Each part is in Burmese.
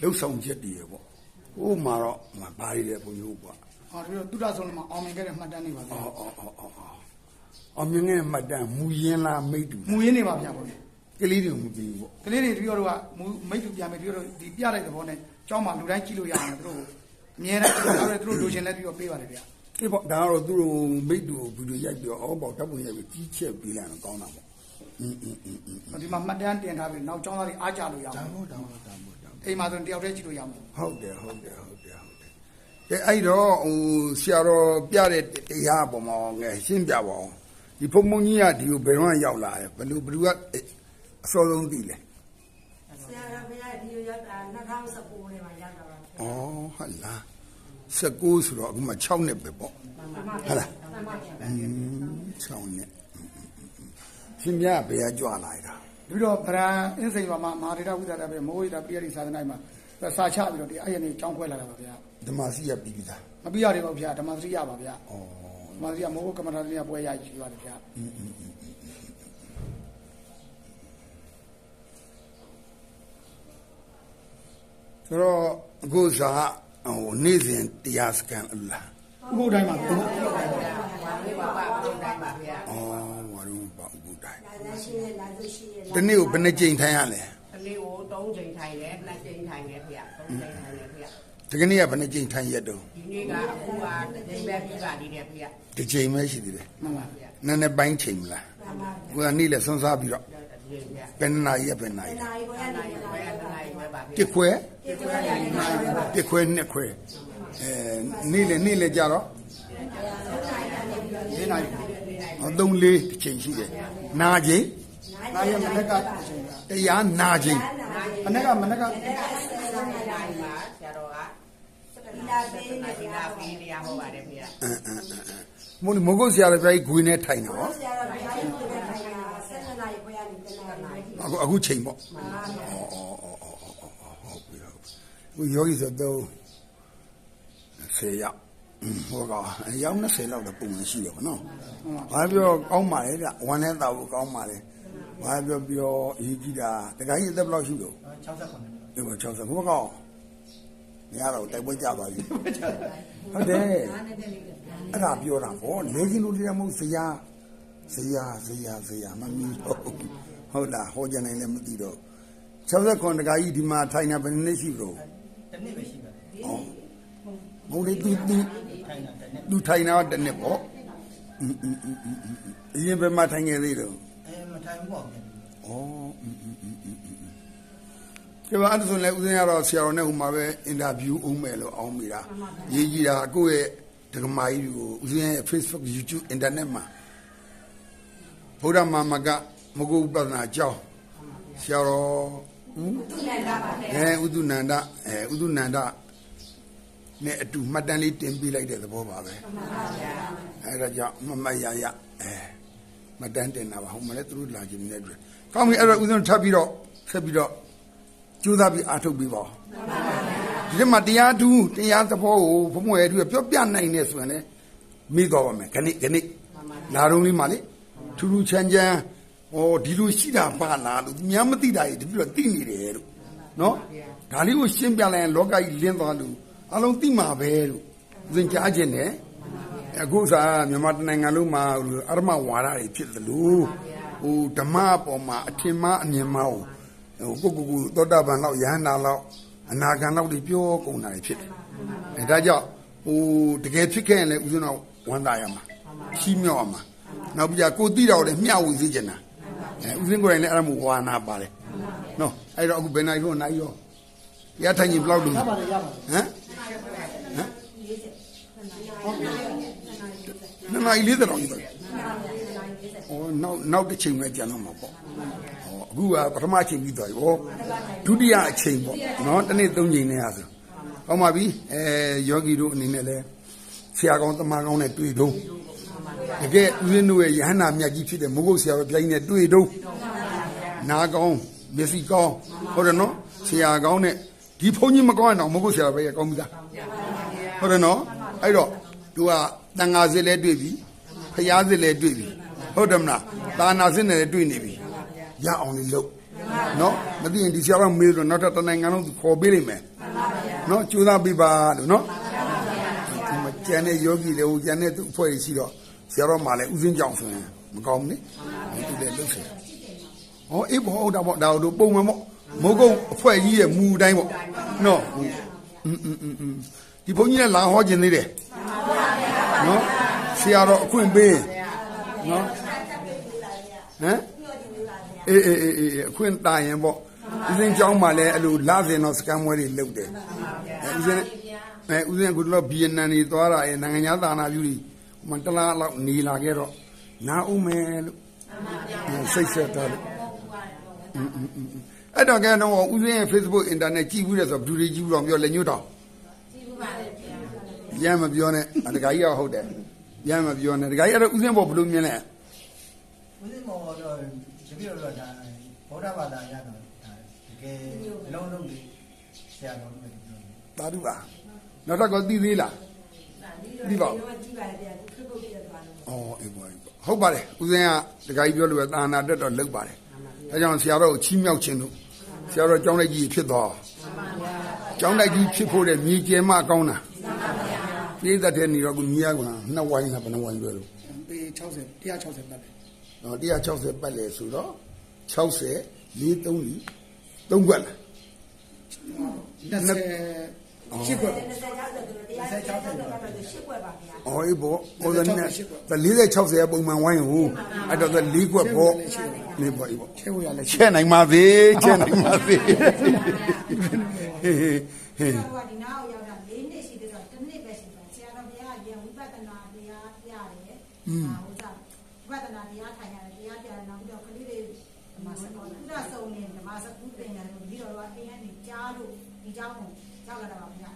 လှုပ်ဆောင်ချက်တွေရပေါ့ဟိုမှာတော့ဘာတွေလဲဘုန်းကြီးတို့ကွာအော်ဒီတော့သူရဆုံးမှာအောင်မြင်ခဲ့တဲ့မှတ်တမ်းတွေပါဗျာအော်အော်အော်အော်အောင်မြင်ခဲ့တဲ့မှတ်တမ်းမူရင်းလားမိတ်တူမူရင်းတွေပါဗျာဘုန်းကြီးကလေးတွေမပြီးဘူးပေါ့ကလေးတွေတို့တော့ကမိတ်တူပြန်မယ်တို့တော့ဒီပြလိုက်တဲ့ဘောနဲ့ကျောင်းမှာလူတိုင်းကြည့်လို့ရအောင်တို့အများနဲ့တို့တို့လိုချင်လဲပြီးတော့ပေးပါလေဗျာဒီပေါ့ဒါကတော့သူတို့မိတ်တူကိုဗီဒီယိုရိုက်ပြီးတော့အော်ပေါ့တပ်ပုံရိုက်ပြီးကြီးချက်ပေးလိုက်တော့ကောင်းတာပေါ့အင်းအင်းအင်းဒီမှာမှတ်တမ်းတင်ထားပြီးနောက်ကျောင်းသားတွေအားကြလို့ရအောင်ဒါမို့ဒါမို့ဒါမို့ အိမ်မှာဆိုတယောက်တည်းကြည့်လို့ရမှာဟုတ်တယ်ဟုတ်တယ်ဟုတ်တယ်ဟုတ်တယ်ကဲအဲ့တော့ဟိုဆရာတော်ပြတဲ့တရားပေါ်မှာငယ်ရှင်းပြပါအောင်ဒီဖုံဖုံကြီးကဒီကိုဘယ်တော့ရောက်လာတယ်ဘယ်လိုဘယ်သူကအစောဆုံးသိလဲဆရာတော်ဘုရားဒီလိုရောက်တာ2019ထဲမှာရောက်တာပါဩဟုတ်လား19ဆိုတော့အခုမှ6နှစ်ပဲပေါ့ဟုတ်လားတမန်ပါอืม6နှစ်ရှင်မြတ်ဘယ်ကကြွလာတာ ပြီးတော့ဗရန်အင်းစိန်ပါမှာမဟာဒေတာဝိသတာပဲမိုးဝိတာပိယတိသာသနာ့မှာစာချပြီးတော့ဒီအဲ့ရနေကျောင်းခွဲလာတာပါဗျာဓမ္မစီရပြီးပြီသားမပြီးရတယ်ပေါ့ဗျာဓမ္မစရိယပါဗျာဩဓမ္မစရိယမိုးကမ္မထာစရိယပွဲရရှိပါတယ်ဗျာဆိုတော့အခုစားဟိုနေ့စဉ်တရားစကန်အလားဥပ္ပိုလ်တိုင်းမှာဗျာ တိုင်းလာရှိနေလာသိရှိနေတနေ့ကိုဘယ်နှကြိမ်ထိုင်ရလဲကလေးကို၃ချိန်ထိုင်တယ်နှစ်ချိန်ထိုင်တယ်ဖေ။၃ချိန်ထိုင်တယ်ဖေဒီကနေ့ကဘယ်နှကြိမ်ထိုင်ရက်တော့။ဒီနေ့ကအခုကတစ်ချိန်ပဲပြပါသေးတယ်ဖေ။တစ်ကြိမ်ပဲရှိသေးတယ်မှန်ပါဖေ။နည်းနည်းပိုင်းချိန်မလားကိုကနေ့လည်းစွန်းစားပြီးတော့တစ်ချိန်ဖေ။ဘယ်နှစ်နာရီရဘယ်နှစ်နာရီနာရီကိုရအဲ့နေဒါလာရွယ်တစ်နိုင်ရွယ်ပါဖေတစ်ခွဲဒီကိုရနေလာပါတစ်ခွဲနှစ်ခွဲအဲနေ့လည်းနေ့လည်းကြတော့ဒီနိုင်အသုံးလေးတစ်ချိန်ရှိတယ် နာချိန်နိုင်ရမနေ့ကအချိန်ဗျာတရားနာချိန်မနေ့ကမနေ့က။နိုင်ပါဆရာတော်ကဒီလာပေးဒီနေနာပြီးတရားဟောပါတယ်ဖေ။အင်းအင်းအင်းအင်းမို့မဟုတ်ဆရာတော်ပြိုင်ဂွေနဲ့ထိုင်တာဟောဆရာတော်ဘုရားကိုထိုင်တာ7နာရီကိုရနေတနာရီအခုအခုချိန်ပေါ့ဩဩဩဩဟုတ်ပြီဟုတ်ပြီယောဂီဆိုတော့10ရောက် ဟိုကအယောက်20လောက်တော့ပုံမှန်ရှိတယ်ဗောနော်ဘာပြောကောင်းပါလေဗျဝမ်းနဲ့တောက်ကောင်းပါလေဘာပြောပြောအရေးကြီးတာတခါကြီးအသက်ဘယ်လောက်ရှိလို့69ဒီမှာ60ဟိုကောမရတော့တိုက်ပွဲကြပါပြီဟုတ်တယ်အဲ့ဒါပြောတာဗောလေကြီးလူတွေမဟုတ်ဇရာဇရာဇရာဇရာမမီတော့ဟုတ်လားဟောကြနိုင်လည်းမသိတော့69တခါကြီးဒီမှာထိုင်တာဘယ်နှစ်ရှိလို့တနည်းပဲရှိပါတယ်ဩဘုံလေးသူသူထိုင်တာတနည်း သူထိုင်တာတစ်နှစ်ပေါ့အင်းအင်းအင်းအင်းအင်းအရင်ဘယ်မှာထိုင်ခဲ့သေးတော့အဲမထိုင်ဘူးပေါ့ဗျာဩအင်းအင်းအင်းအင်းအင်းကျမအဲ့ဒါဆိုလည်းဦးဇင်းရတော့ဆရာတော်နဲ့ဟိုမှာပဲအင်တာဗျူးအောင်မယ်လို့အောင်းမိတာရေးကြည့်တာကိုယ့်ရဲ့ဒကမာကြီးကိုဦးဇင်းရဲ့ Facebook YouTube internet မှာဘုရားမာမကမဂုပ္ပဒနာအကြောင်းဆရာတော်ဦးအဲဥဒုနန္ဒအဲဥဒုနန္ဒ နဲ့အတူမှတ်တမ်းလေးတင်ပြလိုက်တဲ့သဘောပါပဲအဲဒါကြောင့်မမတ်ရရအဲမှတ်တမ်းတင်တာပါဟုတ်မလဲသူတို့လာခြင်းနဲ့တွေ့ကောင်းပြီအဲ့တော့ဦးဇင်းထပ်ပြီးတော့ဆက်ပြီးတော့ကြိုးစားပြီးအားထုတ်ပြီးပါဦးဒီထဲမှာတရားတူတရားသဘောကိုဘုံဘွယ်တူပြောပြနိုင်နေဆိုရင်လည်းမိတော့ပါမယ်ခဏခဏလာတော့လေးမှာလေထူးထူးချမ်းချမ်းဟောဒီလိုရှိတာပါလားလို့များမသိတာကြီးတပြည့်တော့သိနေတယ်လို့နော်ဒါလေးကိုရှင်းပြလိုက်ရင်လောကကြီးလင်းသွားလို့ အလုံးသိမှာပဲလို့သင်ကြားခြင်းနဲ့အခုစားမြန်မာတနိုင်ငံလုံးမှာအရမဝါဒတွေဖြစ်သလိုဟိုဓမ္မအပေါ်မှာအထင်မှားအမြင်မှားဟိုကိုကိုကိုသောတာပန်လောက်ယဟန္တာလောက်အနာဂံလောက်တွေပြောကုန်တာတွေဖြစ်တယ်အဲဒါကြောင့်ဟိုတကယ်ဖြစ်ခဲ့ရင်လည်းဦးဇင်းတော်ဝမ်းသာရမှာရှိမြောက်ရမှာနောက်ပြီးကြကိုတိတော်လည်းမျှဝေစေချင်တာအဲဦးဇင်းကိုယ်တိုင်လည်းအဲ့ဒါမျိုးဝါနာပါတယ်နော်အဲ့တော့အခုဘယ်နိုင်တော့နိုင်ရောရထိုင်ရင်ဘယ်လောက်လို့ရပါတယ်ရပါတယ်ဟမ် နမလေးတဲ့တော့ဒီ။အော်နောက်နောက်တစ်ချိန်ပဲကြံတော့မှာပေါ့။ဟောအခုကပထမချိန်ပြီးသွားပြီ။ဟောဒုတိယအချိန်ပေါ့နော်တစ်နေ့သုံးချိန်နဲ့ရဆို။ဟောမှာပြီအဲယောဂီတို့အနေနဲ့လဲဆရာကောင်းတမန်ကောင်းနဲ့တွေ့တော့တကယ်ဦးဇင်းတို့ရဲ့ယဟန္တာမြတ်ကြီးဖြစ်တဲ့မိုးကုတ်ဆရာပဲပြိုင်နဲ့တွေ့တော့နာကောင်းမျက်စိကောင်းဟုတ်တယ်နော်ဆရာကောင်းနဲ့ဒီဘုန်းကြီးမကောင်းရင်တော့မိုးကုတ်ဆရာပဲကောင်းပြီလားဟုတ်တယ်နော်အဲ့တော့သူက တန်ဃာစစ်လည်းတွေ့ပြီဖျားစစ်လည်းတွေ့ပြီဟုတ်တယ်မလားသာနာစစ်နဲ့လည်းတွေ့နေပြီရအောင်လေးလုပ် နော်မသိရင်ဒီဆရာတော်မေးလို့နောက်ထပ်တစ်နိုင်ငံလုံးသူခေါ်ပေးလိမ့်မယ်နော်ကြိုးစားပေးပါလို့နော်ဒီမှာကျန်တဲ့ယောဂီတွေဟိုကျန်တဲ့သူအဖွဲ့ကြီးရှိတော့ဆရာတော်မှလည်းဥစဉ်ကြောင်ဆိုရင်မကောင်းဘူးလေသူလည်းလှုပ်တယ်ဟောအေးဘောဒါပေါ့ဒါတို့ပုံမှန်ပေါ့မဟုတ်ကုန်းအဖွဲ့ကြီးရဲ့မူတိုင်းပေါ့နော်อืมอืมอืมဒီဘုန်းကြီးကလာဟောခြင်းသေးတယ် no? siano qui in bene no? eh? အေးအေးအေးအခွင့်တာရင်ပေါ့ဦးစင်းကြောင်းမှာလည်းအဲ့လိုလာစင်တော့စကမ်ဝဲတွေလုပ်တယ်ဦးစင်းအဲဦးစင်းကတော့ဗီယက်နမ်နေသွားတာအဲနိုင်ငံသားသာနာပြုတွေဟိုမှာတလားလောက်နေလာခဲ့တော့နားဦးမယ်လို့စိတ်ဆက်တာလို့အဲ့တော့ကဲတော့ဦးစင်းရဲ့ Facebook internet ကြည့်ဘူးလဲဆိုတော့ဘယ်သူတွေကြည့်ဘူးတော့ပြောလက်ညှိုးတော့ ဗျာရမ်းမပြောနဲ့အတခါကြီးကဟုတ်တယ်ရမ်းမပြောနဲ့တခါကြီးအဲ့တော့ဦးစင်းပေါ်ဘယ်လိုမြင်လဲဦးစင်းမော်တော့တပည့်တော်ဒါဗုဒ္ဓဘာသာရတော့ဒါတကယ်အလုံးလုံးကြီးဆရာတော်တို့ပြောတယ်သာဓုပါနောက်တော့ကသိသေးလားသိပါတော့ကြည့်ပါလေဗျာဒီခရုတ်ပြတ်သွားလို့ဩအေးပါအေးပါဟုတ်ပါတယ်ဦးဇင်းကတခါကြီးပြောလို့ပဲသာနာတက်တော့လောက်ပါတယ်ဒါကြောင့်ဆရာတော်ကိုချီးမြှောက်ခြင်းတို့ဆရာတော်ကျောင်းလိုက်ကြီးဖြစ်သွားကျောင်းလိုက်ကြီးဖြစ်ဖို့တဲ့မြေကျဲမကောင်းတာ ပြည့်တဲ့တဲ့နေတော့ကမြည်ရကနှစ်ဝိုင်းလားဘယ်နှဝိုင်းပြောလို့ပေ60 160ပတ်တယ်တော့160ပတ်လေဆိုတော့60 4 3 3ခွက်လား20ရှစ်ကွက်20ကျောက်ဆိုတော့တရား60ကျောက်တော့ရှစ်ွက်ပါဗျာ။အော်အေးပေါ့။ဟိုကနေ့40 60ရဲ့ပုံမှန်ဝိုင်းဟိုအဲ့တော့၄ခွက်ပေါ့။နေပေါ့အေးပေါ့ချဲဝရလဲ။ချဲ့နိုင်ပါသေး။ချဲ့နိုင်ပါသေး။ဟေးဟေးဟေးဆရာတော်ကဒီနားကိုရောက်တာ၄နှစ်ရှိသေးတော့တစ်နှစ်ပဲရှိတယ်ဆရာတော်ဘုရားကယဝိပဿနာတရားပြ ဥစ္စာဝိပဿနာတရားထိုင်ရတယ်တရားပြန်နောက်ပြီးတော့ကလေးတွေဓမ္မစကုကုသဆုံးနေဓမ္မစကုသင်တယ်ပြီးတော့တော့အိမ်ကနေကြားလို့ဒီကြောင်းကိုရောက်လာတာပါဗျာ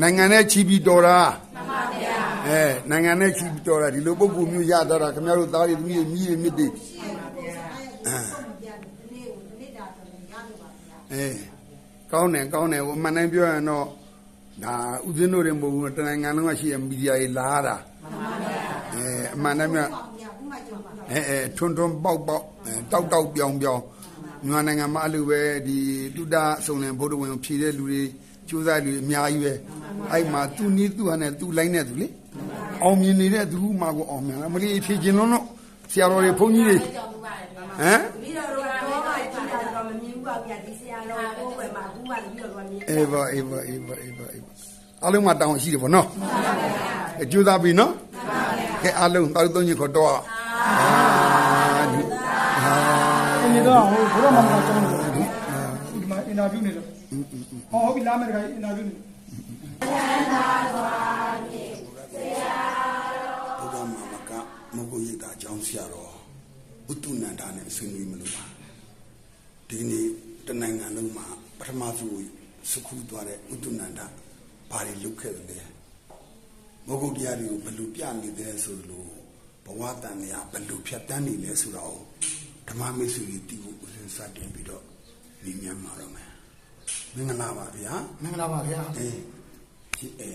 နိုင်ငံနဲ့ချီပြီးတော်တာမှန်ပါဗျာအဲနိုင်ငံနဲ့ချီပြီးတော်တာဒီလိုပုံကူမျိုးရတော့တာခင်ဗျားတို့သားတွေသူကြီးမြည်တွေမြစ်တွေအဲကောင်းတယ်ကောင်းတယ်ဟိုအမှန်တိုင်းပြောရင်တော့ဒါဥစဉ်တို့တွေမဟုတ်ဘူးတနိုင်ငံလုံးကရှိရမီဒီယာကြီးလာတာမှန်ပါ အဲအမှန်တမ်းများ။ပေါ့ဗျာဥမာကြောပါတော့အဲအဲထွန်းထွန်းပေါက်ပေါက်အဲတောက်တောက်ပြောင်ပြောင်မြန်မာနိုင်ငံမှာအဲ့လိုပဲဒီတုဒ္ဒအစုံလင်ဗုဒ္ဓဝင်ကိုဖြည့်တဲ့လူတွေကျိုးစားလူတွေအများကြီးပဲအဲ့မှာသူနီးသူဟာနဲ့သူလိုက်နေသူလေအောင်မြင်နေတဲ့သူမှကိုအောင်မြင်လားမလေးဖြည့်ခြင်းလုံးတော့ဆရာတော်တွေဘုန်းကြီးတွေဟမ်ပြီးတော့တော့တော့မှကြည့်တာတော့မမြင်ဘူးပါဗျာဒီဆရာတော်ကိုယ်ပဲမှာဘူးပါပြီးတော့တော့မြင်အေးပါအေးပါအေးပါအေးပါအေးပါအားလုံးမတောင်းရှိတယ်ဗောနော်အကျိုးသားပြီနော် ကဲအားလုံးတောက်သုံးညခေါ်တော့အာဒီအာဒီတော့ဟိုဘုရားမမကျောင်းလို့ဒီမှာအင်တာဗျူးနေလို့ဟောဟုတ်ပြီလာမယ်တခါအင်တာဗျူးနေဘုရားမာမကမဟုတ်ရိတ်တာအကြောင်းဆရာတော်ဘုသူနန္ဒာနဲ့ဆွေးနွေးမလို့ပါဒီနေ့တနိုင်ငံလုံးမှာပထမဆုံးစုခုသွားတဲ့ဘုသူနန္ဒာဘာတွေလုပ်ခဲ့တယ်လဲ မဟုတ်တရားတွေကိုဘယ်လိုပြနေတယ်ဆိုလို့ဘဝတန်မြာဘယ်လိုဖြတ်တန်းနေလဲဆိုတော့ဓမ္မမိတ်ဆွေတွေတီးဖို့ဦးဇင်းစတင်ပြီးတော့ညီမြန်မှာတော့မယ်မင်္ဂလာပါဗျာမင်္ဂလာပါဗျာအေးဒီအဲ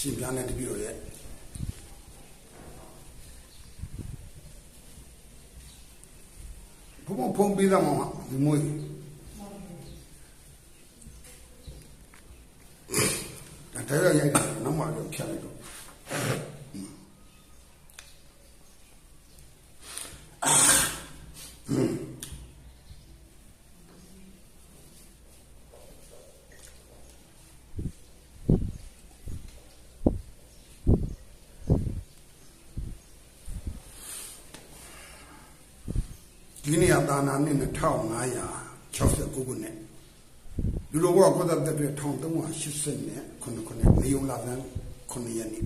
ရှင်ပြားနဲ့တပည့်တော်ရဲ့ ဘုံဘုံဖုံးပေးသားမှာဒီမွေးဒါတရားရိုက် တာနောက်မှတော့ဖြတ်လိုက်တော့ဒီနေ့အသာနာနဲ့2569ခုနှစ်လူတော်ကကိုယ်သက်တဲ့1380နဲ့ခုနှစ်ခုနှစ်နေုံလာသန်း9ရက်နေ့